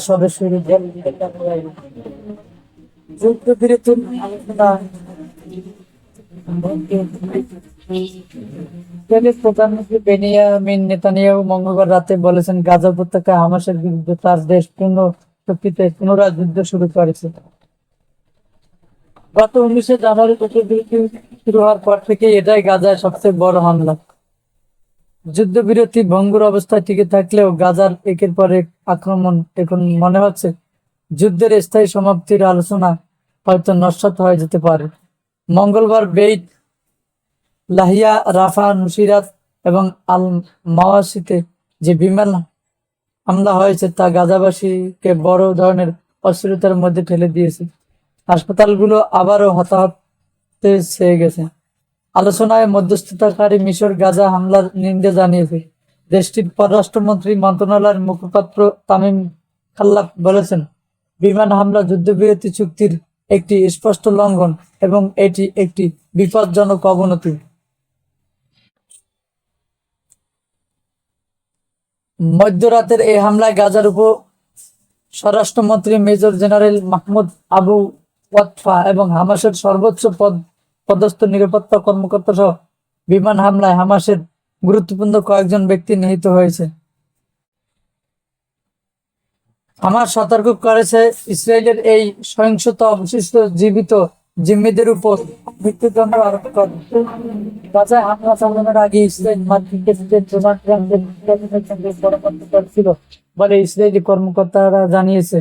সবে শুরু প্রধানমন্ত্রী বেনিয়ামিন নেতানিয়াহু মঙ্গলবার রাতে বলেছেন গাজা উপত্যকায় হামাসের বিরুদ্ধে তার দেশ পূর্ণ শক্তিতে পুনরায় যুদ্ধ শুরু করেছে গত উনিশে জানুয়ারি যুদ্ধবিরতি শুরু হওয়ার পর থেকে এটাই গাজায় সবচেয়ে বড় হামলা যুদ্ধবিরতি ভঙ্গুর অবস্থায় টিকে থাকলেও গাজার একের পর এক আক্রমণ এখন মনে হচ্ছে যুদ্ধের স্থায়ী সমাপ্তির আলোচনা হয়তো নস্বাত হয়ে যেতে পারে। মঙ্গলবার বেইত, লাহিয়া, রাফা, নুসিরাত এবং আল মাওয়াসিতে যে বিমান হামলা হয়েছে তা গাজাবাসীকে বড় ধরনের অস্থিরতার মধ্যে ঠেলে দিয়েছে। হাসপাতালগুলো আবারও হতাহতে ছেয়ে গেছে। আলোচনায় মধ্যস্থতাকারী মিশর গাজা হামলার নিন্দা জানিয়েছে। দেশটির পররাষ্ট্রমন্ত্রী মন্ত্রণালয়ের মুখপাত্র তামিম খাল্লাপ বলেছেন, বিমান হামলা যুদ্ধবিরতি চুক্তির একটি স্পষ্ট লঙ্ঘন এবং এটি একটি বিপজ্জনক অবনতি। মধ্যরাতের এই হামলায় গাজার উপ স্বরাষ্ট্রমন্ত্রী major general Mahmoud Abu Watfa এবং হামাসের সর্বোচ্চ পদ পদস্থ, নিরাপত্তা কর্মকর্তা সহ বিমান হামলায় হামাসের গুরুত্বপূর্ণ কয়েকজন ব্যক্তি নিহত হয়েছে। হামাস সতর্ক করেছে, ইসরায়েলের এই সহিংসতা অবশিষ্ট জীবিত জিম্মিদের উপর মৃত্যুদণ্ড আরোপ করে। গাজায় হামলা চালানোর আগে ইসরায়েল মার্কিন প্রেসিডেন্ট ডোনাল্ড ট্রাম্পের সঙ্গে পরামর্শ করেছিল বলে ইসরায়েলি কর্মকর্তারা জানিয়েছে।